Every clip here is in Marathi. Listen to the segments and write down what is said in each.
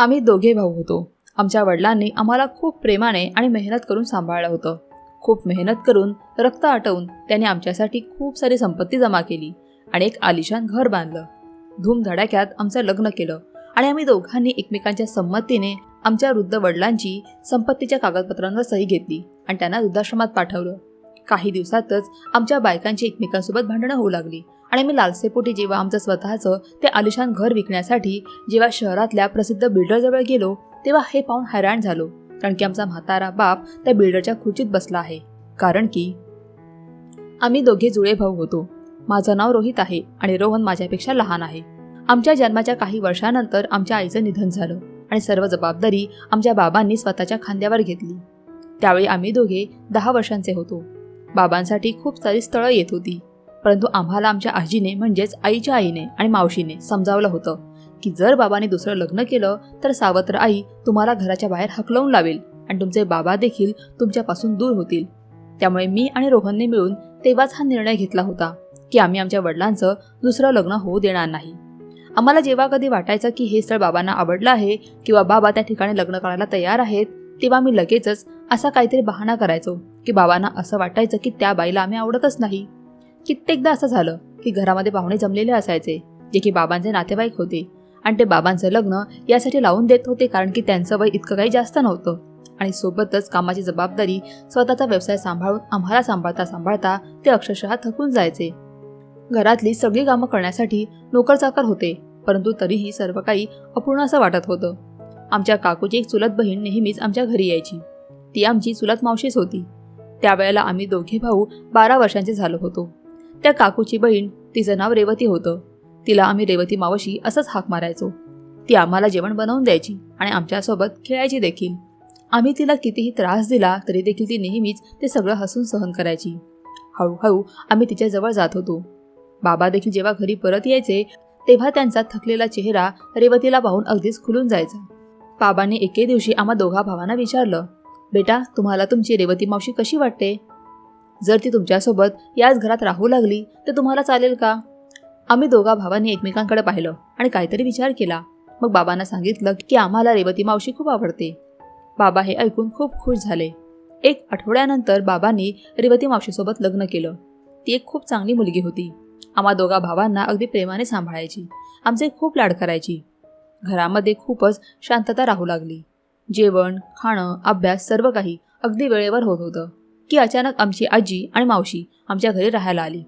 आम्ही दोघे भाऊ होतो. आमच्या वडिलांनी आम्हाला खूप प्रेमाने आणि मेहनत करून सांभाळलं होतं. खूप मेहनत करून रक्त आटवून त्यांनी आमच्यासाठी खूप सारी संपत्ती जमा केली आणि एक आलिशान घर बांधलं. धूमधडाक्यात आमचं लग्न केलं आणि आम्ही दोघांनी एकमेकांच्या संमतीने आमच्या वृद्ध वडिलांची संपत्तीच्या कागदपत्रांवर सही घेतली आणि त्यांना वृद्धाश्रमात पाठवलं. काही दिवसातच आमच्या बायकांची एकमेकांसोबत भांडणं होऊ लागली. आणि मी लालसेपोटी जेव्हा आमचं स्वतःचं ते आलिशान घर विकण्यासाठी जेव्हा शहरातल्या प्रसिद्ध बिल्डरजवळ गेलो तेव्हा हे पाहून हैराण झालो. कारण की आमचा म्हातारा बाप त्या बिल्डरच्या खुर्चीत बसला आहे. कारण की आम्ही दोघे जुळे भाऊ होतो. माझं नाव रोहित आहे आणि रोहन माझ्यापेक्षा लहान आहे. आमच्या जन्माच्या काही वर्षानंतर आमच्या आईचं निधन झालं आणि सर्व जबाबदारी आमच्या बाबांनी स्वतःच्या खांद्यावर घेतली. त्यावेळी आम्ही दोघे दहा वर्षांचे होतो. बाबांसाठी खूप सारी स्थळं येत होती. परंतु आम्हाला आमच्या आजीने म्हणजेच आईच्या आईने आणि मावशीने समजावलं होतं की जर बाबांनी दुसरं लग्न केलं तर सावत्र आई तुम्हाला घराच्या बाहेर हकलवून लावेल आणि तुमचे बाबा देखील तुमच्यापासून दूर होतील. त्यामुळे मी आणि रोहनने मिळून तेव्हाच हा निर्णय घेतला होता की आम्ही आमच्या वडिलांचं दुसरं लग्न होऊ देणार नाही. आम्हाला जेव्हा कधी वाटायचं की हे स्थळ बाबांना आवडलं आहे किंवा बाबा त्या ठिकाणी लग्न करायला तयार आहेत तेव्हा मी लगेचच असा काहीतरी बहाणा करायचो. की बाबांना असं वाटायचं की त्या बाईला आम्ही आवडतच नाही. कित्येकदा असं झालं की घरामध्ये पाहुणे जमलेले असायचे जे की बाबांचे नातेवाईक होते. आणि ते बाबांचं लग्न यासाठी लावून देत होते कारण की त्यांचं वय इतकं काही जास्त नव्हतं. आणि सोबतच कामाची जबाबदारी स्वतःचा व्यवसाय सांभाळून आम्हाला सांभाळता सांभाळता ते अक्षरशः थकून जायचे. घरातली सगळी कामं करण्यासाठी नोकरचाकर होते परंतु तरीही सर्व काही अपूर्ण असं वाटत होतं. आमच्या काकूची एक चुलत बहीण नेहमीच आमच्या घरी यायची. ती आमची चुलत मावशीच होती. त्यावेळेला आम्ही दोघे भाऊ बारा वर्षांचे झालो होतो. त्या काकूची बहीण तिचं नाव रेवती होतं. तिला आम्ही रेवती मावशी असंच हाक मारायचो. ती आम्हाला जेवण बनवून द्यायची आणि आमच्यासोबत खेळायची देखील. आम्ही तिला कितीही त्रास दिला तरी देखील ती नेहमीच ते सगळं हसून सहन करायची. हळूहळू आम्ही तिच्याजवळ जात होतो. बाबा देखील जेव्हा घरी परत यायचे तेव्हा त्यांचा थकलेला चेहरा रेवतीला पाहून अगदीच खुलून जायचा. बाबांनी एके दिवशी आम्हा दोघा भावांना विचारलं बेटा तुम्हाला तुमची रेवती मावशी कशी वाटते? जर ती तुमच्यासोबत याच घरात राहू लागली तर तुम्हाला चालेल का? आम्ही दोघा भावांनी एकमेकांकडे पाहिलं आणि काहीतरी विचार केला. मग बाबांना सांगितलं की आम्हाला रेवती मावशी खूप आवडते. बाबा हे ऐकून खूप खुश झाले. एक आठवड्यानंतर बाबांनी रेवती मावशीसोबत लग्न केलं. ती एक खूप चांगली मुलगी होती. आम्हा दोघा भावांना अगदी प्रेमाने सांभाळायची. आमचे खूप लाड करायची. घरामध्ये खूपच शांतता राहू लागली. जेवण खाणं अभ्यास सर्व काही अगदी वेळेवर होत होतं. की अचानक आमची आजी आणि मावशी आमच्या घरी राहायला आली.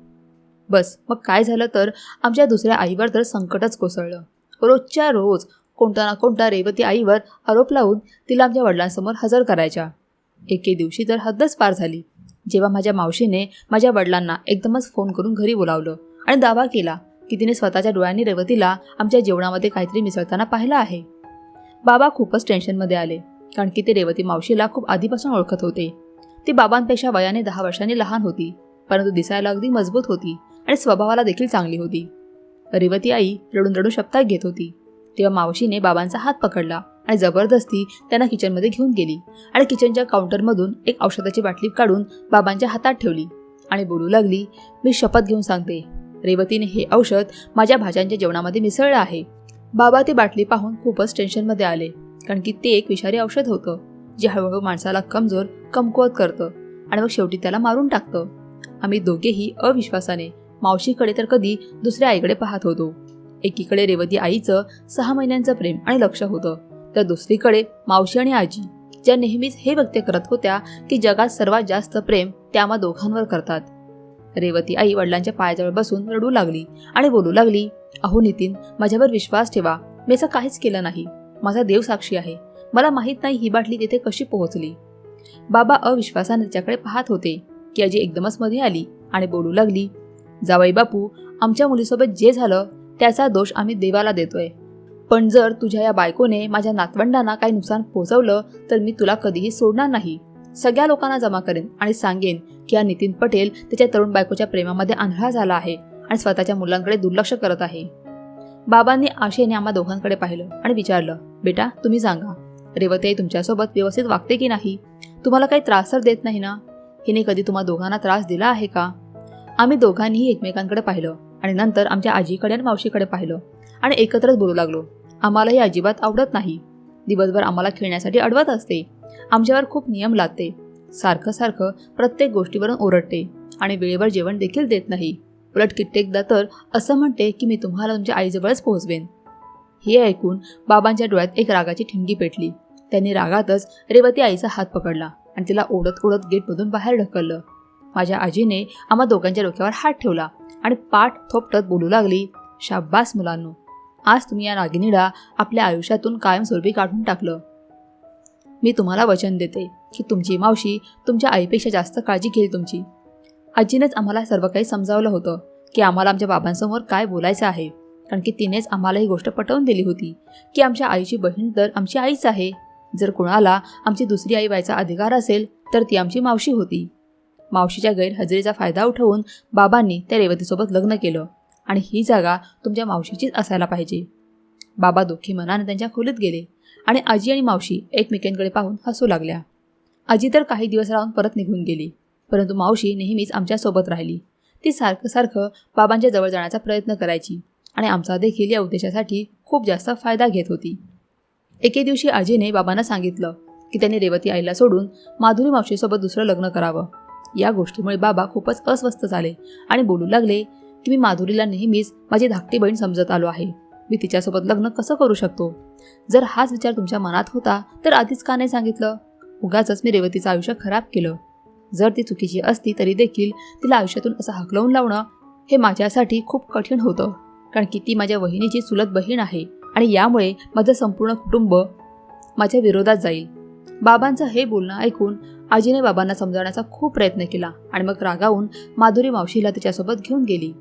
बस मग काय झालं तर आमच्या दुसऱ्या आईवर तर संकटच कोसळलं. रोजच्या रोज कोणता ना कोणता रेवती आईवर आरोप लावून तिला आमच्या वडिलांसमोर हजर करायच्या. एके दिवशी तर हद्दच पार झाली. जेव्हा माझ्या मावशीने माझ्या वडिलांना एकदमच फोन करून घरी बोलावलं आणि दावा केला की तिने स्वतःच्या डोळ्यांनी रेवतीला आमच्या जेवणामध्ये काहीतरी मिसळताना पाहिलं आहे. बाबा खूपच टेन्शनमध्ये आले कारण की ते रेवती मावशीला खूप आधीपासून ओळखत होते. ती बाबांपेक्षा वयाने दहा वर्षांनी लहान होती परंतु दिसायला अगदी मजबूत होती आणि स्वभावाला देखील चांगली होती. रेवती आई रडून रडून शब्दात घेत होती. तेव्हा मावशीने बाबांचा हात पकडला आणि जबरदस्ती त्यांना किचनमध्ये घेऊन गेली आणि किचनच्या काउंटरमधून एक औषधाची बाटली काढून बाबांच्या हातात ठेवली आणि बोलू लागली मी शपथ घेऊन सांगते रेवतीने हे औषध माझ्या भाज्यांच्या जेवणामध्ये मिसळलं आहे. बाबा ती बाटली पाहून खूपच टेन्शनमध्ये आले कारण की ते एक विषारी औषध होतं जे हळूहळू माणसाला कमजोर कमकुवत करतं आणि मग शेवटी त्याला मारून टाकतं. आम्ही दोघेही अविश्वासाने मावशीकडे तर कधी दुसऱ्या आईकडे पाहत होतो. एकीकडे रेवती आईचं सहा महिन्यांचं प्रेम आणि लक्ष होतं तर दुसरीकडे मावशी आणि आजी ज्या नेहमीच हे व्यक्त करत होत्या की जगात सर्वात जास्त प्रेम त्या दोघांवर करतात. रेवती आई वडिलांच्या पायाजवळ बसून रडू लागली आणि बोलू लागली अहो नितीन माझ्यावर विश्वास ठेवा. मी असं काहीच केलं नाही. माझा देव साक्षी आहे. मला माहीत नाही ही बाटली तिथे कशी पोहोचली. बाबा अविश्वासाने तिच्याकडे पाहत होते की आजी एकदमच मध्ये आली आणि बोलू लागली जावई बापू आमच्या मुलीसोबत जे झालं त्याचा दोष आम्ही देवाला देतोय. पण जर तुझ्या या बायकोने माझ्या नातवंडांना काही नुकसान पोहोचवलं तर मी तुला कधीही सोडणार नाही. सगळ्या लोकांना जमा करेन आणि सांगेन की हा नितीन पटेल त्याच्या तरुण बायकोच्या प्रेमामध्ये आंधळा झाला आहे आणि स्वतःच्या मुलांकडे दुर्लक्ष करत आहे. बाबांनी आशेने आम्हा दोघांकडे पाहिलं आणि विचारलं बेटा तुम्ही सांगा रेवती आई तुमच्यासोबत व्यवस्थित वागते की नाही? तुम्हाला काही त्रास तर देत नाही ना? हिने कधी तुम्हा दोघांना त्रास दिला आहे का? आम्ही दोघांनीही एकमेकांकडे पाहिलं आणि नंतर आमच्या आजीकडे आणि मावशीकडे पाहिलं आणि एकत्रच बोलू लागलो. आम्हालाही अजिबात आवडत नाही. दिवसभर आम्हाला खेळण्यासाठी अडवत असते. आमच्यावर खूप नियम लादते. सारखं सारखं प्रत्येक गोष्टीवरून ओरडते आणि वेळेवर जेवण देखील देत नाही. उलट कित्येकदा तर असं म्हणते की मी तुम्हाला तुमच्या आईजवळच पोहोचवेन. हे ऐकून बाबांच्या डोळ्यात एक रागाची ठिणगी पेटली. त्यांनी रागातच रेवती आईचा हात पकडला आणि तिला ओढत ओढत गेटमधून बाहेर ढकललं. माझ्या आजीने आम्हा दोघांच्या डोक्यावर हात ठेवला आणि पाठ थोपटत बोलू लागली शाब्बास मुलांनो आज तुम्ही या नागिनीला आपल्या आयुष्यातून कायमस्वरूपी काढून टाकलं. मी तुम्हाला वचन देते की तुमची मावशी तुमच्या आईपेक्षा जास्त काळजी घेईल तुमची. आजीनेच आम्हाला सर्व काही समजावलं होतं की आम्हाला आमच्या बाबांसमोर काय बोलायचं आहे. कारण की तिनेच आम्हाला ही गोष्ट पटवून दिली होती की आमच्या आईची बहीण तर आमची आईच आहे. जर कोणाला आमची दुसरी आई व्हायचा अधिकार असेल तर ती आमची मावशी होती. मावशीच्या गैरहजेरीचा फायदा उठवून बाबांनी त्या रेवतीसोबत लग्न केलं आणि ही जागा तुमच्या मावशीचीच असायला पाहिजे. बाबा दुःखी मनाने त्यांच्या खोलीत गेले. आणि आजी आणि मावशी एकमेकांकडे पाहून हसू लागल्या. आजी तर काही दिवस राहून परत निघून गेली परंतु मावशी नेहमीच आमच्यासोबत राहिली. ती सारखं सारखं बाबांच्या जवळ जाण्याचा प्रयत्न करायची आणि आमचा देखील या उद्देशासाठी खूप जास्त फायदा घेत होती. एके दिवशी आजीने बाबांना सांगितलं की त्यांनी रेवती आईला सोडून माधुरी मावशीसोबत दुसरं लग्न करावं. या गोष्टीमुळे बाबा खूपच अस्वस्थ झाले आणि बोलू लागले की मी माधुरीला नेहमीच माझी धाकटी बहीण समजत आलो आहे. मी तिच्यासोबत लग्न कसं करू शकतो? जर हाच विचार तुमच्या मनात होता तर आधीच का नाही सांगितलं. उगाचच मी रेवतीचं आयुष्य खराब केलं. जर ती चुकीची असती तरी देखील तिला आयुष्यातून असं हकलवून लावणं हे माझ्यासाठी खूप कठीण होतं. कारण की ती माझ्या वहिनीची चुलत बहीण आहे आणि यामुळे माझं संपूर्ण कुटुंब माझ्या विरोधात जाईल. बाबांचं हे बोलणं ऐकून आजीने बाबांना समजावण्याचा खूप प्रयत्न केला आणि मग रागावून माधुरी मावशीला तिच्यासोबत घेऊन गेली.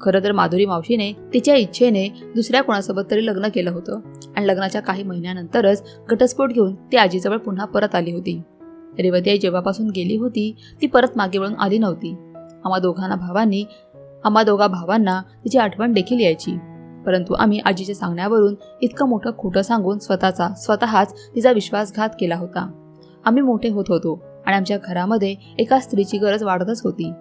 खरं तर माधुरी मावशीने तिच्या इच्छेने दुसऱ्या कोणासोबत तरी लग्न केलं होतं. आणि लग्नाच्या काही महिन्यानंतरच घटस्फोट घेऊन ती आजीजवळ पुन्हा परत आली होती. रेवती आई जेव्हापासून गेली होती ती परत मागे वळून आली नव्हती. आम्हा दोघांना भावांनी आम्हा दोघा भावांना तिची आठवण देखील यायची. परंतु आम्ही आजीच्या सांगण्यावरून इतकं मोठं खोटं सांगून स्वतःचा स्वतःच तिचा विश्वासघात केला होता. आम्ही मोठे होत होतो आणि आमच्या घरामध्ये एका स्त्रीची गरज वाढतच होती.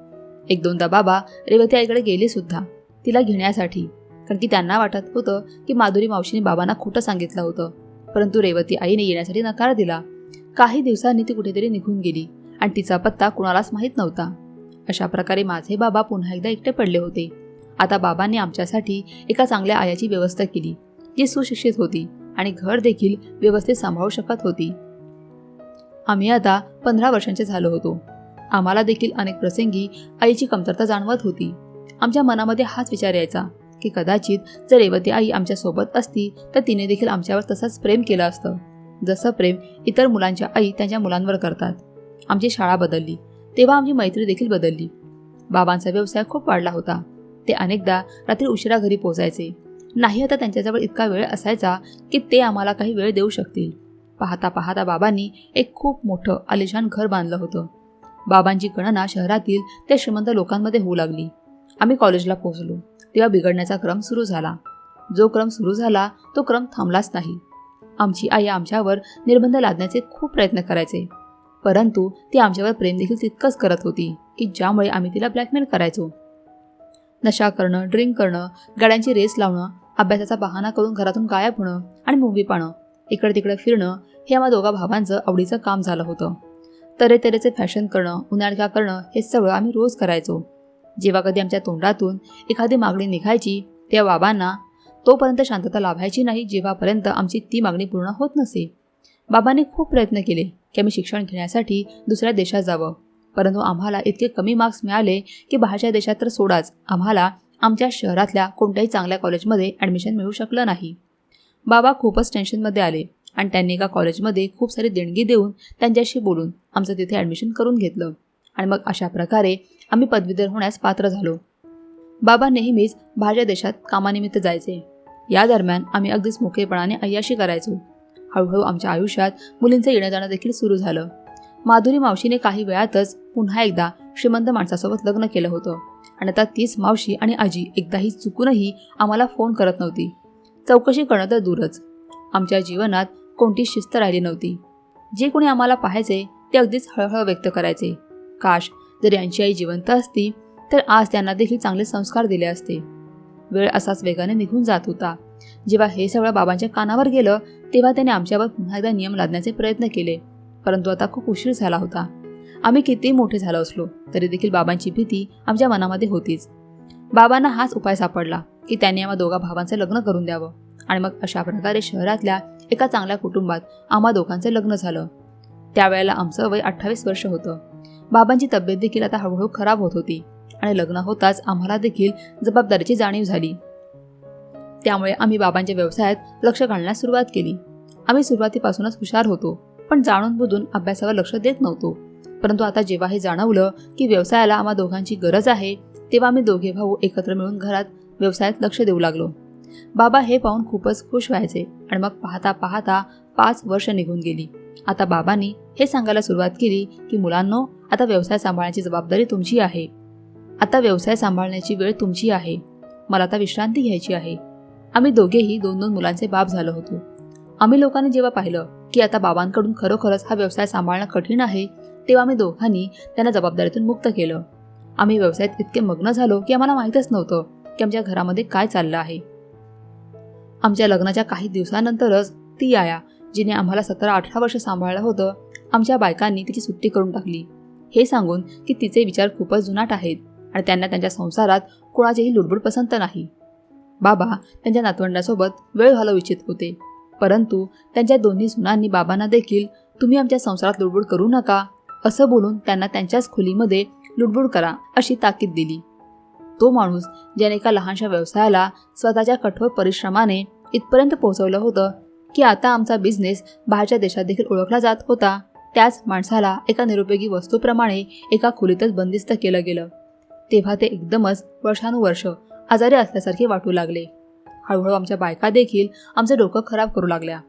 एक दोनदा बाबा रेवती आईकडे गेले सुद्धा तिला घेण्यासाठी. कारण की त्यांना वाटत होतं की माधुरी मावशीने बाबांना खोटं सांगितलं होतं. परंतु रेवती आईने येण्यासाठी नकार दिला. काही दिवसांनी ती कुठेतरी निघून गेली आणि तिचा पत्ता कुणालाच माहीत नव्हता. अशा प्रकारे माझे बाबा पुन्हा एकदा एकटे पडले होते. आता बाबांनी आमच्यासाठी एका चांगल्या आयाची व्यवस्था केली जी सुशिक्षित होती आणि घर देखील व्यवस्थित सांभाळू शकत होती. आम्ही आता पंधरा वर्षांचे झालो होतो. आम्हाला देखील अनेक प्रसंगी आईची कमतरता जाणवत होती. आमच्या मनामध्ये हाच विचार यायचा की कदाचित जर रेवती आई आमच्यासोबत असती तर तिने देखील आमच्यावर तसंच प्रेम केलं असतं. जसं प्रेम इतर मुलांच्या आई त्यांच्या मुलांवर करतात. आमची शाळा बदलली तेव्हा आमची मैत्री देखील बदलली. बाबांचा व्यवसाय खूप वाढला होता. ते अनेकदा रात्री उशिरा घरी पोचायचे नाही आता त्यांच्याजवळ इतका वेळ असायचा की ते आम्हाला काही वेळ देऊ शकतील. पाहता पाहता बाबांनी एक खूप मोठं आलिशान घर बांधलं होतं. बाबांची गणना शहरातील त्या श्रीमंत लोकांमध्ये होऊ लागली. आम्ही कॉलेजला पोहोचलो. तेव्हा बिघडण्याचा क्रम सुरू झाला. जो क्रम सुरू झाला तो क्रम थांबलाच नाही. आमची आई आमच्यावर निर्बंध लादण्याचे खूप प्रयत्न करायचे. परंतु ती आमच्यावर प्रेम देखील तितकंच करत होती की ज्यामुळे आम्ही तिला ब्लॅकमेल करायचो. नशा करणं ड्रिंक करणं गाड्यांची रेस लावणं अभ्यासाचा बहाणा करून घरातून गायब होणं आणि मूवी पाहणं इकडे तिकडे फिरणं हे आम्हा दोघा भावांचं आवडीचं काम झालं होतं. तऱ्हेतऱ्हेचे फॅशन करणं उन्हाळका करणं हे सगळं आम्ही रोज करायचो. जेव्हा कधी आमच्या तोंडातून एखादी मागणी निघायची त्या बाबांना तोपर्यंत शांतता लाभायची नाही जेव्हापर्यंत आमची ती मागणी पूर्ण होत नसे. बाबांनी खूप प्रयत्न केले की आम्ही शिक्षण घेण्यासाठी दुसऱ्या देशात जावं. परंतु आम्हाला इतके कमी मार्क्स मिळाले की बाहेरच्या देशात तर सोडाच. आम्हाला आमच्या शहरातल्या कोणत्याही चांगल्या कॉलेजमध्ये ॲडमिशन मिळू शकलं नाही. बाबा खूपच टेन्शनमध्ये आले. आणि त्यांनी एका कॉलेजमध्ये खूप सारी देणगी देऊन त्यांच्याशी बोलून आमचं तिथे ॲडमिशन करून घेतलं. आणि मग अशा प्रकारे आम्ही पदवीधर होण्यास पात्र झालो. बाबा नेहमीच भाज्या देशात कामानिमित्त जायचे. या दरम्यान आम्ही अगदीच मोकळेपणाने अय्याशी करायचो. हळूहळू आमच्या आयुष्यात मुलींचं येणं जाणं देखील सुरू झालं. माधुरी मावशीने काही वेळातच पुन्हा एकदा श्रीमंत माणसासोबत लग्न केलं होतं. आणि आता तीच मावशी आणि आजी एकदाही चुकूनही आम्हाला फोन करत नव्हती. चौकशी करणं तर दूरच. आमच्या जीवनात कोणती शिस्त राहिली नव्हती. जे कोणी आम्हाला पाहायचे ते अगदीच हळहळ व्यक्त करायचे. काश जर यांची आई जिवंत असती तर आज त्यांना देखील चांगले संस्कार दिले असते. वेळ असाच वेगाने निघून जात होता. जेव्हा हे सगळं बाबांच्या कानावर गेलं तेव्हा त्याने आमच्यावर पुन्हा एकदा नियम लादण्याचे प्रयत्न केले. परंतु आता खूप उशीर झाला होता. आम्ही किती मोठे झालो असलो तरी देखील बाबांची भीती आमच्या मनामध्ये होतीच. बाबांना हाच उपाय सापडला की त्यांनी आम्हा दोघा भावांचं लग्न करून द्यावं. आणि मग अशा प्रकारे शहरातल्या एका चांगल्या कुटुंबात आम्हा दोघांचं लग्न झालं. त्यावेळेला आमचं वय अठ्ठावीस वर्ष होतं. बाबांची तब्येत देखील आता हळूहळू खराब होत होती आणि लग्न होताच आम्हाला देखील जबाबदारीची जाणीव झाली. त्यामुळे आम्ही बाबांच्या व्यवसायात लक्ष घालण्यास सुरुवात केली. आम्ही सुरुवातीपासूनच हुशार होतो पण जाणून बुजून अभ्यासावर लक्ष देत नव्हतो. परंतु आता जेव्हा हे जाणवलं की व्यवसायाला आम्हा दोघांची गरज आहे तेव्हा आम्ही दोघे भाऊ एकत्र मिळून घरात व्यवसायात लक्ष देऊ लागलो. बाबा हे पाहून खूपच खुश व्हायचे आणि मग पाहता पाहता पाच वर्ष निघून गेली. आता बाबांनी हे सांगायला सुरुवात केली की मुलांनो आता व्यवसाय सांभाळण्याची जबाबदारी तुमची आहे. आता व्यवसाय सांभाळण्याची वेळ तुमची आहे. मला आता विश्रांती घ्यायची आहे. आम्ही दोघेही दोन दोन मुलांचे बाप झालो होतो. आम्ही लोकांनी जेव्हा पाहिलं की आता बाबांकडून खरोखरच हा व्यवसाय सांभाळणं कठीण आहे तेव्हा आम्ही दोघांनी त्यांना जबाबदारीतून मुक्त केलं. आम्ही व्यवसायात इतके मग्न झालो की आम्हाला माहीतच नव्हतं की आमच्या घरामध्ये काय चाललं आहे. आमच्या लग्नाच्या काही दिवसानंतरच ती आया जिने आम्हाला सतरा अठरा वर्ष सांभाळलं होतं आमच्या बायकांनी तिची सुट्टी करून टाकली. हे सांगून की तिचे विचार खूपच जुनाट आहेत आणि त्यांना त्यांच्या संसारात कोणाचीही लुडबुड पसंत नाही. बाबा त्यांच्या नातवंडासोबत वेळ घालवू इच्छित होते. परंतु त्यांच्या दोन्ही सुनांनी बाबांना देखील तुम्ही आमच्या संसारात लुडबुड करू नका. असं बोलून त्यांना त्यांच्याच खोलीमध्ये लुडबुड करा अशी ताकीद दिली. तो माणूस ज्याने एका लहानशा व्यवसायाला स्वतःच्या कठोर परिश्रमाने इथपर्यंत पोहोचवलं होतं की आता आमचा बिझनेस बाहेरच्या देशात देखील ओळखला जात होता. त्याच माणसाला एका निरुपयोगी वस्तूप्रमाणे एका खोलीतच बंदिस्त केलं गेलं. तेव्हा ते एकदमच वर्षानुवर्ष आजारी असल्यासारखे वाटू लागले. हळूहळू आमच्या बायका देखील आमचं डोकं खराब करू लागल्या.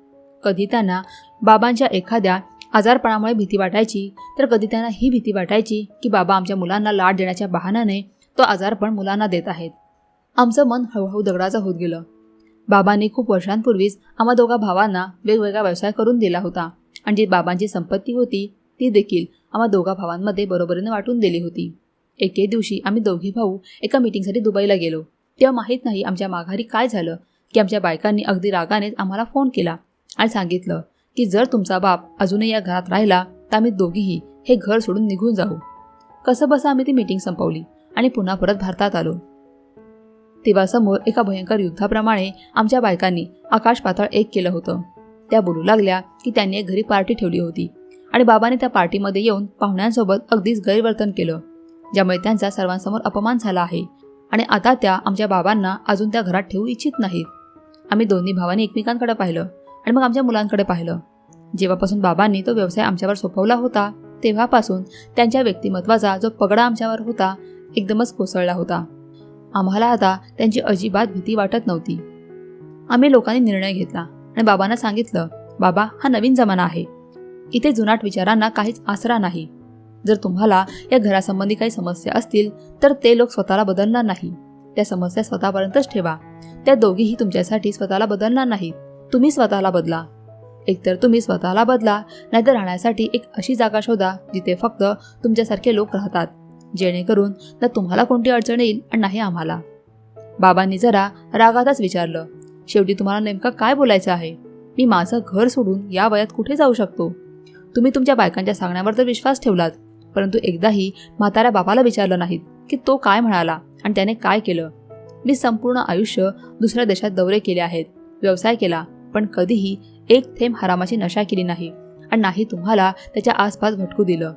कधी त्यांना बाबांच्या एखाद्या आजारपणामुळे भीती वाटायची तर कधी त्यांना ही भीती वाटायची की बाबा आमच्या मुलांना लाड देण्याच्या बहाण्याने तो आजारपण मुलांना देत आहेत. आमचं मन हळूहळू दगडाचं होत गेलं. बाबांनी खूप वर्षांपूर्वीच आम्हा दोघा भावांना वेगवेगळा व्यवसाय करून दिला होता आणि जी बाबांची संपत्ती होती ती देखील आम्हा दोघा भावांमध्ये बरोबरीने वाटून दिली होती. एके दिवशी आम्ही दोघी भाऊ एका मीटिंगसाठी दुबईला गेलो. तेव्हा माहीत नाही आमच्या माघारी काय झालं की आमच्या बायकांनी अगदी रागानेच आम्हाला फोन केला आणि सांगितलं की जर तुमचा बाप अजूनही या घरात राहिला तर आम्ही दोघीही हे घर सोडून निघून जाऊ. कसं बसं आम्ही ती मीटिंग संपवली. आणि पुन्हा परत भारतात आलो. तेव्हा समोर एका भयंकर युद्धाप्रमाणे आमच्या बायकांनी आकाश पाताळ एक केलं होतं. त्या बोलू लागल्या की त्यांनी एक घरी पार्टी ठेवली होती आणि बाबाने त्या पार्टीमध्ये येऊन पाहुण्यांसोबत अगदीच गैरवर्तन केलं ज्यामुळे त्यांचा सर्वांसमोर अपमान झाला आहे आणि आता त्या आमच्या बाबांना अजून त्या घरात ठेवू इच्छित नाहीत. आम्ही दोन्ही भावांनी एकमेकांकडे पाहिलं आणि मग आमच्या मुलांकडे पाहिलं. जेव्हापासून बाबांनी तो व्यवसाय आमच्यावर सोपवला होता तेव्हापासून त्यांच्या व्यक्तिमत्वाचा जो पगडा आमच्यावर होता एकदमच कोसळला होता. आम्हाला आता त्यांची अजिबात भीती वाटत नव्हती. आम्ही लोकांनी निर्णय घेतला आणि बाबांना सांगितलं बाबा हा नवीन जमाना आहे. इथे जुनाट विचारांना काहीच आसरा नाही. जर तुम्हाला या घरासंबंधी काही समस्या असतील तर ते लोक स्वतःला बदलणार नाही. त्या समस्या स्वतःपर्यंतच ठेवा. त्या दोघीही तुमच्यासाठी स्वतःला बदलणार नाहीत. तुम्ही स्वतःला बदला. एकतर तुम्ही स्वतःला बदला नाहीतर राहण्यासाठी एक अशी जागा शोधा जिथे फक्त तुमच्यासारखे लोक राहतात. जेणेकरून ना तुम्हाला कोणती अडचण येईल आणि नाही आम्हाला. बाबांनी जरा रागातच विचारलं शेवटी तुम्हाला नेमकं काय बोलायचं आहे? मी माझं घर सोडून या वयात कुठे जाऊ शकतो? तुम्ही तुमच्या बायकांच्या सांगण्यावर तर विश्वास ठेवलात परंतु एकदाही म्हाताऱ्या बाबाला विचारलं नाहीत की तो काय म्हणाला आणि त्याने काय केलं. मी संपूर्ण आयुष्य दुसऱ्या देशात दौरे केले आहेत व्यवसाय केला पण कधीही एक थेंब हरामाची नशा केली नाही आणि नाही तुम्हाला त्याच्या आसपास भटकू दिलं.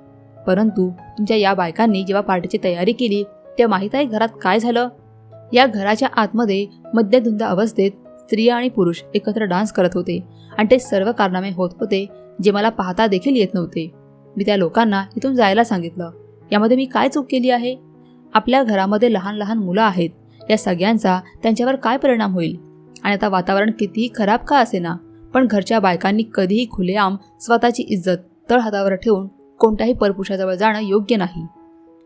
परंतु तुमच्या या बायकांनी जेव्हा पार्टीची तयारी केली तेव्हा माहीत आहे घरात काय झालं? या घराच्या आतमध्ये मध्यधुंद अवस्थेत स्त्रिया आणि पुरुष एकत्र डान्स करत होते आणि ते सर्व कारनामे होत होते जे मला पाहता देखील येत नव्हते. मी त्या लोकांना इथून जायला सांगितलं यामध्ये मी काय चूक केली आहे? आपल्या घरामध्ये लहान लहान मुलं आहेत या सगळ्यांचा त्यांच्यावर काय परिणाम होईल? आणि आता वातावरण कितीही खराब का असेना पण घरच्या बायकांनी कधीही खुलेआम स्वतःची इज्जत तळहातावर ठेवून कोणत्याही परपुरुषाजवळ जाणं योग्य नाही.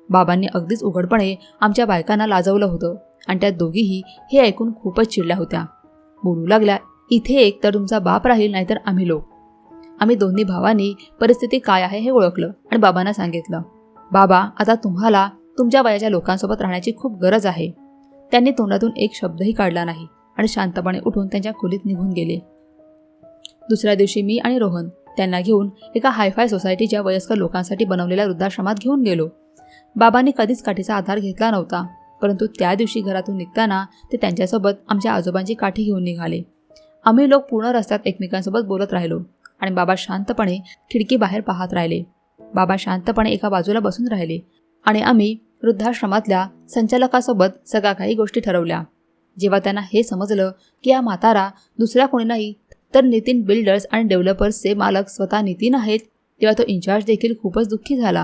बाबांनी अगदीच उघडपणे आमच्या बायकांना लाजवलं होतं आणि त्या दोघीही हे ऐकून खूपच चिडल्या होत्या. बोलू लागल्या इथे एक तर तुमचा बाप राहील नाहीतर आम्ही लोक. आम्ही दोन्ही भावांनी परिस्थिती काय आहे हे ओळखलं आणि बाबांना सांगितलं बाबा आता तुम्हाला तुमच्या वयाच्या लोकांसोबत राहण्याची खूप गरज आहे. त्यांनी तोंडातून एक शब्दही काढला नाही आणि शांतपणे उठून त्यांच्या खोलीत निघून गेले. दुसऱ्या दिवशी मी आणि रोहन त्यांना घेऊन एका हायफाय सोसायटीच्या वयस्कर लोकांसाठी बनवलेल्या वृद्धाश्रमात घेऊन गेलो. बाबांनी कधीच काठीचा आधार घेतला नव्हता परंतु त्या दिवशी घरातून निघताना ते त्यांच्यासोबत आमच्या आजोबांची काठी घेऊन निघाले. आम्ही लोक पूर्ण रस्त्यात एकमेकांसोबत बोलत राहिलो आणि बाबा शांतपणे खिडकी बाहेर पाहत राहिले. बाबा शांतपणे एका बाजूला बसून राहिले आणि आम्ही वृद्धाश्रमातल्या संचालकासोबत सगळ्या काही गोष्टी ठरवल्या. जेव्हा त्यांना हे समजलं की या म्हातारा दुसऱ्या कोणी नाही तर नितीन बिल्डर्स आणि डेव्हलपर्सचे मालक स्वतः नितीन आहेत. तेव्हा तो इन्चार्ज देखील खूपच दुःखी झाला.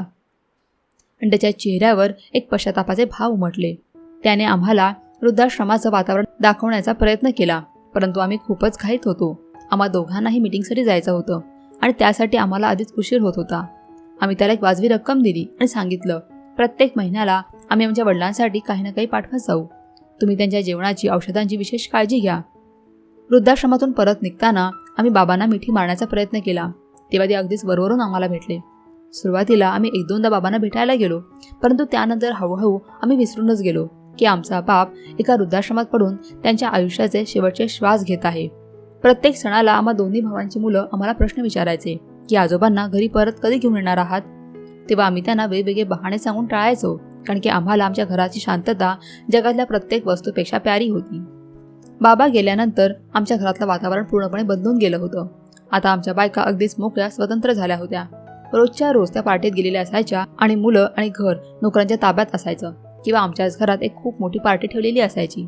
आणि त्याच्या चेहऱ्यावर एक पश्चातापाचे भाव उमटले. त्याने आम्हाला वृद्धाश्रमाचं वातावरण दाखवण्याचा प्रयत्न केला परंतु आम्ही खूपच घाईत होतो. आम्हा दोघांनाही मिटिंगसाठी जायचं होतं आणि त्यासाठी आम्हाला आधीच उशीर होत होता. आम्ही त्याला एक वाजवी रक्कम दिली आणि सांगितलं प्रत्येक महिन्याला आम्ही आमच्या वडिलांसाठी काही ना काही पाठवत जाऊ तुम्ही त्यांच्या जेवणाची औषधांची विशेष काळजी घ्या. वृद्धाश्रमातून परत निघताना आम्ही बाबांना मिठी मारण्याचा प्रयत्न केला. तेव्हा ते अगदीच वरवरून आम्हाला भेटले. सुरुवातीला आम्ही एक दोनदा बाबांना भेटायला गेलो परंतु त्यानंतर हळूहळू आम्ही विसरूनच गेलो की आमचा बाप एका वृद्धाश्रमात पडून त्यांच्या आयुष्याचे शेवटचे श्वास घेत आहे. प्रत्येक सणाला आम्हा दोन्ही भावांची मुलं आम्हाला प्रश्न विचारायचे की आजोबांना घरी परत कधी घेऊन येणार आहात? तेव्हा आम्ही त्यांना वेगवेगळे बहाणे सांगून टाळायचो कारण की आम्हाला आमच्या घराची शांतता जगातल्या प्रत्येक वस्तूपेक्षा प्यारी होती. बाबा गेल्यानंतर आमच्या घरातलं वातावरण पूर्णपणे बदलून गेलं होतं. आता आमच्या बायका अगदीच मोकळ्या स्वतंत्र झाल्या होत्या. रोजच्या रोज त्या पार्टीत गेलेल्या असायच्या आणि मुलं आणि घर नोकरांच्या ताब्यात असायचं किंवा आमच्याच घरात एक खूप मोठी पार्टी ठेवलेली असायची.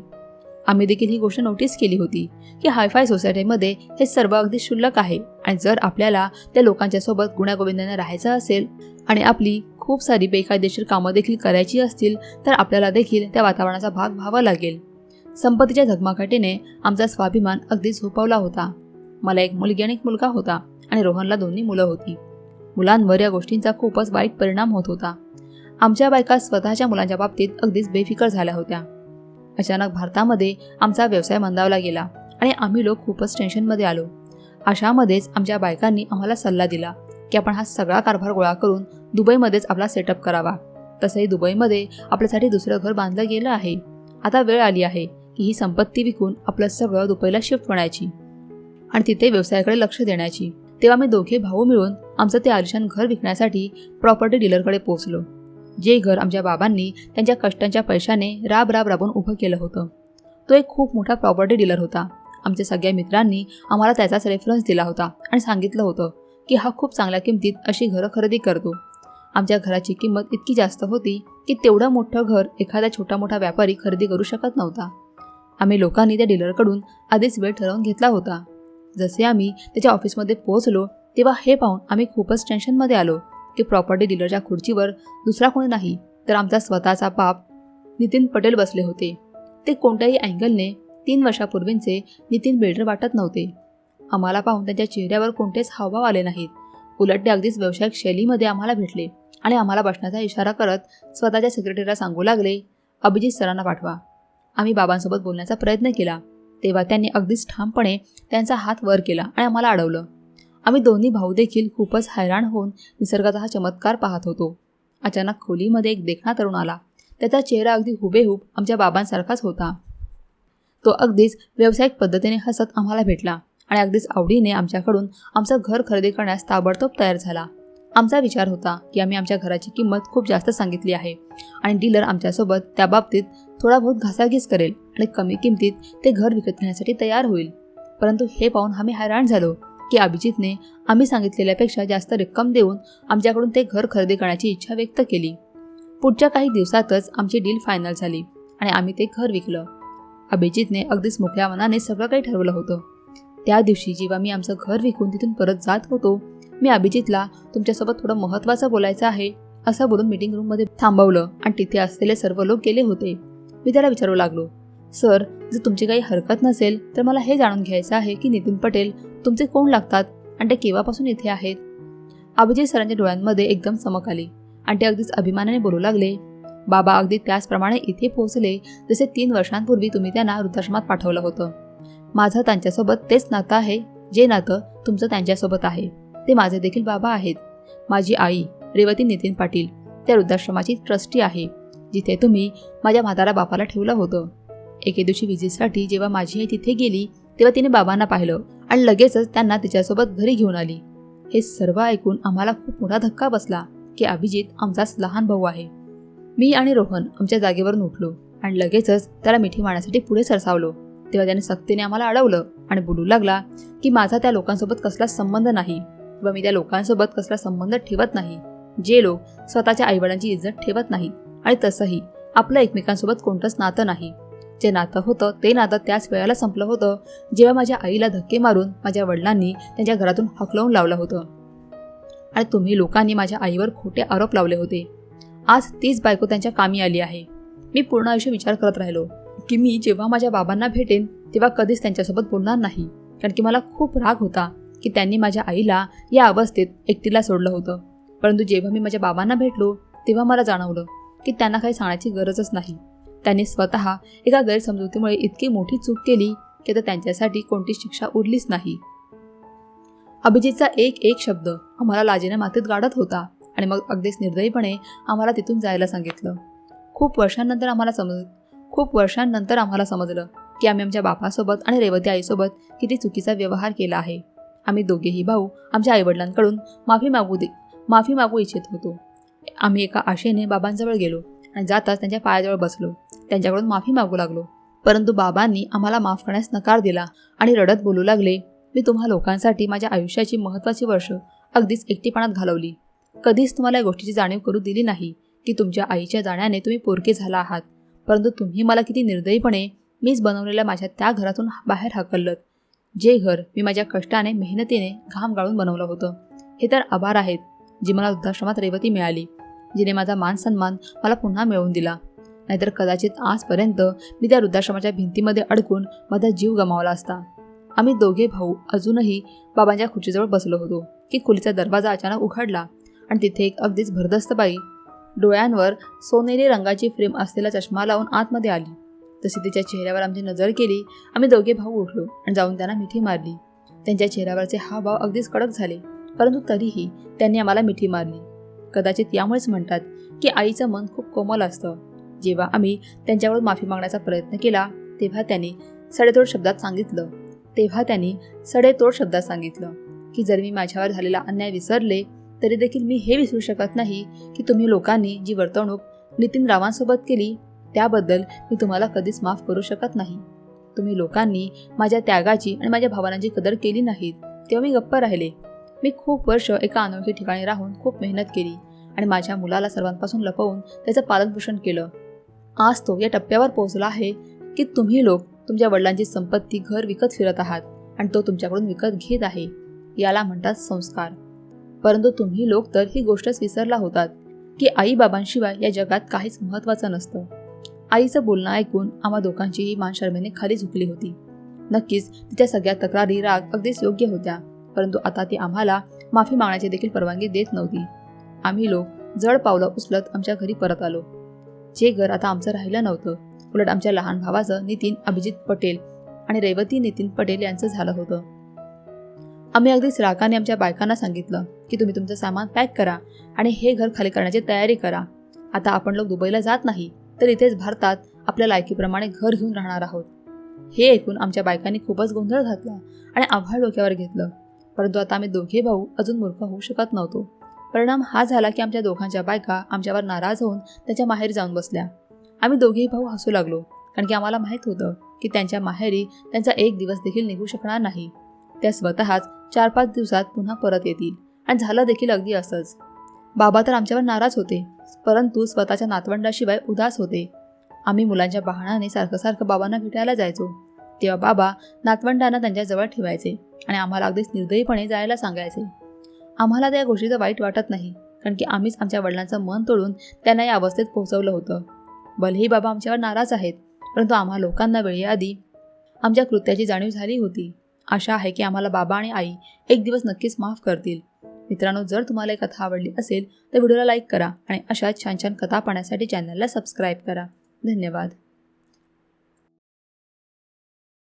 आम्ही देखील ही गोष्ट नोटीस केली होती की हायफाय सोसायटीमध्ये हे सर्व अगदी क्षुल्लक आहे आणि जर आपल्याला त्या लोकांच्या सोबत गुण्यागोविंदाने राहायचं असेल आणि आपली खूप सारी बेकायदेशीर कामं देखील करायची असतील तर आपल्याला देखील त्या वातावरणाचा भाग व्हावा लागेल. संपत्तीच्या झगमाघाटीने आमचा स्वाभिमान अगदी झोपवला होता. मला एक मुलगी आणि एक मुलगा होता आणि रोहनला दोन्ही मुलं होती. मुलांवर या गोष्टींचा खूपच वाईट परिणाम होत होता. आमच्या बायका स्वतःच्या मुलांच्या बाबतीत अगदीच बेफिकर झाल्या होत्या. अचानक भारतामध्ये आमचा व्यवसाय मंदावला गेला आणि आम्ही लोक खूपच टेन्शनमध्ये आलो. अशामध्येच आमच्या बायकांनी आम्हाला सल्ला दिला की आपण हा सगळा कारभार गोळा करून दुबईमध्येच आपला सेटअप करावा. तसंही दुबईमध्ये आपल्यासाठी दुसरं घर बांधलं गेलं आहे. आता वेळ आली आहे. की ही संपत्ती विकून आपलं सगळं दुबईला शिफ्ट होण्याची आणि तिथे व्यवसायाकडे लक्ष देण्याची. तेव्हा मी दोघे भाऊ मिळून आमचं ते आलिशान घर विकण्यासाठी प्रॉपर्टी डीलरकडे पोहोचलो. जे घर आमच्या बाबांनी त्यांच्या कष्टांच्या पैशाने राब राब राबून उभं केलं होतं. तो एक खूप मोठा प्रॉपर्टी डीलर होता. आमच्या सगळ्या मित्रांनी आम्हाला त्याचाच रेफरन्स दिला होता आणि सांगितलं होतं की हा खूप चांगल्या किमतीत अशी घरं खरेदी करतो. आमच्या घराची किंमत इतकी जास्त होती की तेवढं मोठं घर एखादा छोटा मोठा व्यापारी खरेदी करू शकत नव्हता. आम्ही लोकांनी त्या डीलरकडून आधीच वेळ ठरवून घेतला होता. जसे आम्ही त्याच्या ऑफिसमध्ये पोहोचलो तेव्हा हे पाहून आम्ही खूपच टेन्शनमध्ये आलो की प्रॉपर्टी डीलरच्या खुर्चीवर दुसरा कोणी नाही तर आमचा स्वतःचा बाप नितीन पटेल बसले होते. ते कोणत्याही अँगलने तीन वर्षापूर्वींचे नितीन बिल्डर वाटत नव्हते. आम्हाला पाहून त्यांच्या चेहऱ्यावर कोणतेच हावभाव आले नाहीत. उलट ते अगदीच व्यावसायिक शैलीमध्ये आम्हाला भेटले आणि आम्हाला बसण्याचा इशारा करत स्वतःच्या सेक्रेटरीला सांगू लागले अभिजित सरांना पाठवा. आम्ही बाबांसोबत बोलण्याचा प्रयत्न केला. तेव्हा त्यांनी अगदीच ठामपणे त्यांचा हात वर केला आणि आम्हाला अडवलं. आम्ही दोन्ही भाऊ देखील खूपच हैराण होऊन निसर्गाचा हा चमत्कार पाहत होतो. अचानक खोलीमध्ये एक देखणा तरुण आला. त्याचा चेहरा अगदी हुबेहूब आमच्या बाबांसारखाच होता. तो अगदीच व्यावसायिक पद्धतीने हसत आम्हाला भेटला आणि अगदीच आवडीने आमच्याकडून आमचं घर खरेदी करण्यास ताबडतोब तयार झाला. आमचा विचार होता की आम्ही आमच्या घराची किंमत खूप जास्त सांगितली आहे आणि डीलर आमच्यासोबत त्या बाबतीत थोडा बहुत घासाघीस करेल आणि कमी किमतीत ते घर विकत घेण्यासाठी तयार होईल. परंतु हे पाहून आम्ही हैराण झालो की अभिजितने आम्ही सांगितलेल्यापेक्षा जास्त रक्कम देऊन आमच्याकडून ते घर खरेदी करण्याची इच्छा व्यक्त केली. पुढच्या काही दिवसातच आमची डील फायनल झाली आणि आम्ही ते घर विकलं. अभिजितने अगदीच मोठ्या मनाने सगळं काही ठरवलं होतं. त्या दिवशी जेव्हा मी आमचं घर विकून तिथून परत जात होतो मी अभिजितला तुमच्यासोबत थोडं महत्त्वाचं बोलायचं आहे असं बोलून मीटिंग रूममध्ये थांबवलं आणि तिथे असलेले सर्व लोक गेले होते. मी त्याला विचारू लागलो. सर जर तुमची काही हरकत नसेल तर मला हे जाणून घ्यायचं आहे की नितीन पटेल तुमचे कोण लागतात आणि ते केव्हापासून इथे आहेत? अभिजित सरांच्या डोळ्यांमध्ये एकदम चमक आली आणि ते अगदीच अभिमानाने बोलू लागले. बाबा अगदी त्याचप्रमाणे इथे पोहोचले जसे तीन वर्षांपूर्वी तुम्ही त्यांना वृद्धाश्रमात पाठवलं होतं. माझं त्यांच्यासोबत तेच नातं आहे जे नातं तुमचं त्यांच्यासोबत आहे. ते माझे देखील बाबा आहेत. माझी आई रेवती नितीन पाटील त्या वृद्धाश्रमाची ट्रस्टी आहे. जिथे तुम्ही माझ्या म्हातारा बापाला ठेवलं होतं. एके दिवशी विजेसाठी जेव्हा माझी आई तिथे गेली तेव्हा तिने बाबांना पाहिलं आणि लगेचच त्यांना तिच्यासोबत घरी घेऊन आली. हे सर्व ऐकून आम्हाला खूप मोठा धक्का बसला की अभिजित आमचाच लहान भाऊ आहे. मी आणि रोहन आमच्या जागेवरून उठलो आणि लगेचच त्याला मिठी मारण्यासाठी पुढे सरसावलो. तेव्हा त्याने सक्तीने आम्हाला अडवलं आणि बोलू लागला की माझा त्या लोकांसोबत कसला संबंध नाही व मी त्या लोकांसोबत कसला संबंध ठेवत नाही. जे लोक स्वतःच्या आईवडिलांची इज्जत ठेवत नाही आणि तसंही आपलं एकमेकांसोबत कोणतंच नातं नाही. जे नातं होतं ते नातं त्याच वेळेला संपलं होतं जेव्हा माझ्या आईला धक्के मारून माझ्या वडिलांनी त्यांच्या घरातून हकलवून लावलं होतं. आणि तुम्ही लोकांनी माझ्या आईवर खोटे आरोप लावले होते. आज तीच बायको त्यांच्या कामी आली आहे. मी पूर्ण आयुष्य विचार करत राहिलो की मी जेव्हा माझ्या बाबांना भेटेन तेव्हा कधीच त्यांच्यासोबत बोलणार नाही. कारण की मला खूप राग होता की त्यांनी माझ्या आईला या अवस्थेत एकटीला सोडलं होतं. परंतु जेव्हा मी माझ्या बाबांना भेटलो तेव्हा मला जाणवलं की त्यांना काही सांगण्याची गरजच नाही. त्यांनी स्वतः एका गैरसमजुतीमुळे इतकी मोठी चूक केली की आता त्यांच्यासाठी कोणती शिक्षा उरलीच नाही. अभिजितचा एक एक शब्द आम्हाला लाजेने मातीत गाडत होता आणि मग अगदीच निर्दयीपणे आम्हाला तिथून जायला सांगितलं. खूप वर्षांनंतर आम्हाला समज खूप वर्षांनंतर आम्हाला समजलं की आम्ही आमच्या बापासोबत आणि रेवती आईसोबत किती चुकीचा व्यवहार केला आहे. आम्ही दोघेही भाऊ आमच्या आईवडिलांकडून माफी मागू दे माफी मागू इच्छित होतो. आम्ही एका आशेने बाबांजवळ गेलो आणि जाताच त्यांच्या पायाजवळ बसलो. त्यांच्याकडून माफी मागू लागलो. परंतु बाबांनी आम्हाला माफ करण्यास नकार दिला आणि रडत बोलू लागले मी तुम्हा लोकांसाठी माझ्या आयुष्याची महत्त्वाची वर्ष अगदीच एकटीपणात घालवली. कधीच तुम्हाला या गोष्टीची जाणीव करू दिली नाही की तुमच्या आईच्या जाण्याने तुम्ही पोरके झाला आहात. परंतु तुम्ही मला किती निर्दयीपणे मीच बनवलेल्या माझ्या त्या घरातून बाहेर हाकललं जे घर मी माझ्या कष्टाने मेहनतीने घाम गाळून बनवलं होतं. हे तर आभार आहेत जी मला वृद्धाश्रमात रेवती मिळाली. जिने माझा मान सन्मान मला पुन्हा मिळवून दिला. नाहीतर कदाचित आजपर्यंत मी त्या वृद्धाश्रमाच्या भिंतीमध्ये अडकून माझा जीव गमावला असता. आम्ही दोघे भाऊ अजूनही बाबांच्या खुर्चीजवळ बसलो होतो की खोलीचा दरवाजा अचानक उघडला आणि तिथे एक अगदीच भरदस्त बाई डोळ्यांवर सोनेरी रंगाची फ्रेम असलेला चष्मा लावून आतमध्ये आली. तशी तिच्या चेहऱ्यावर आमची नजर केली आम्ही दोघे भाऊ उठलो आणि जाऊन त्यांना मिठी मारली. त्यांच्या चेहऱ्यावरचे हावभाव अगदीच कडक झाले परंतु तरीही त्यांनी आम्हाला मिठी मारली. कदाचित यामुळेच म्हणतात की आईचं मन खूप कोमल असतं. जेव्हा आम्ही त्यांच्याकडून माफी मागण्याचा प्रयत्न केला तेव्हा त्यांनी सडेतोड शब्दात सांगितलं. तेव्हा त्यांनी सडेतोड शब्दात सांगितलं की जर मी माझ्यावर झालेला अन्याय विसरले तरी देखील मी हे विसरू शकत नाही की तुम्ही लोकांनी जी वर्तवणूक नितीन रावांसोबत केली त्याबद्दल मी तुम्हाला कधीच माफ करू शकत नाही. तुम्ही लोकांनी माझ्या त्यागाची आणि माझ्या भावनांची कदर केली नाहीत. तेव्हा मी गप्प राहिले. मी खूप वर्ष एका अनोळखी ठिकाणी राहून खूप मेहनत केली आणि माझ्या मुलाला सर्वांपासून लपवून त्याचं पालनपोषण केलं. आज तो या टप्प्यावर पोहोचला आहे की तुम्ही लोक तुमच्या वडिलांची संपत्ती घर विकत फिरत आहात आणि तो तुमच्याकडून विकत घेत आहे याला म्हणतात संस्कार. परंतु तुम्ही लोक तर ही गोष्टच विसरला होतात की आई बाबांशिवाय या जगात काहीच महत्त्वाचं नसतं. आईचं बोलणं ऐकून आम्हा दोघांचीही मान शर्मेने खाली झुकली होती. नक्कीच तिच्या सगळ्या तक्रारी राग अगदीच योग्य होत्या. परंतु आता ती आम्हाला माफी मागण्याची देखील परवानगी देत नव्हती. आम्ही लोक जड पावलं उचलत आमच्या घरी परत आलो. जे घर आता आमचं राहिलं नव्हतं. उलट आमच्या लहान भावाचं नितीन अभिजित पटेल आणि रेवती नितीन पटेल यांचं झालं होतं. आम्ही अगदीच रागाने आमच्या बायकांना सांगितलं की तुम्ही तुमचं सामान पॅक करा आणि हे घर खाली करण्याची तयारी करा. आता आपण लोक दुबईला जात नाही तर इथेच भारतात आपल्या लायकीप्रमाणे घर घेऊन राहणार आहोत. हे ऐकून आमच्या बायकांनी खूपच गोंधळ घातला आणि आव्हाड डोक्यावर घेतलं. परंतु आता आम्ही दोघे भाऊ अजून मूर्ख होऊ शकत नव्हतो. परिणाम हा झाला की आमच्या दोघांच्या बायका आमच्यावर नाराज होऊन त्याच्या माहेर जाऊन बसल्या. आम्ही दोघेही भाऊ हसू लागलो कारण की आम्हाला माहीत होतं की त्यांच्या माहेरी त्यांचा एक दिवस देखील निघू शकणार नाही. त्या स्वतःच चार पाच दिवसात पुन्हा परत येतील आणि झालं देखील अगदी असंच. बाबा तर आमच्यावर नाराज होते परंतु स्वतःच्या नातवंडाशिवाय उदास होते. आम्ही मुलांच्या बहाणाने सारखं सारखं बाबांना भेटायला जायचो. तेव्हा बाबा नातवंडांना त्यांच्याजवळ ठेवायचे आणि आम्हाला अगदीच निर्दयीपणे जायला सांगायचे. आम्हाला त्या गोष्टीचं वाईट वाटत नाही कारण की आम्हीच आमच्या वडिलांचं मन तोडून त्यांना या अवस्थेत पोहोचवलं होतं. भलेही बाबा आमच्यावर नाराज आहेत परंतु आम्हा लोकांना वेळेआधी आमच्या कृत्याची जाणीव झाली होती. आशा आहे की आम्हाला बाबा आणि आई एक दिवस नक्कीच माफ करतील. मित्रांनो जर तुम्हाला ही कथा आवडली असेल तर व्हिडिओला लाईक करा आणि अशाच छान छान कथा पाहण्यासाठी चॅनलला सबस्क्राईब करा. धन्यवाद.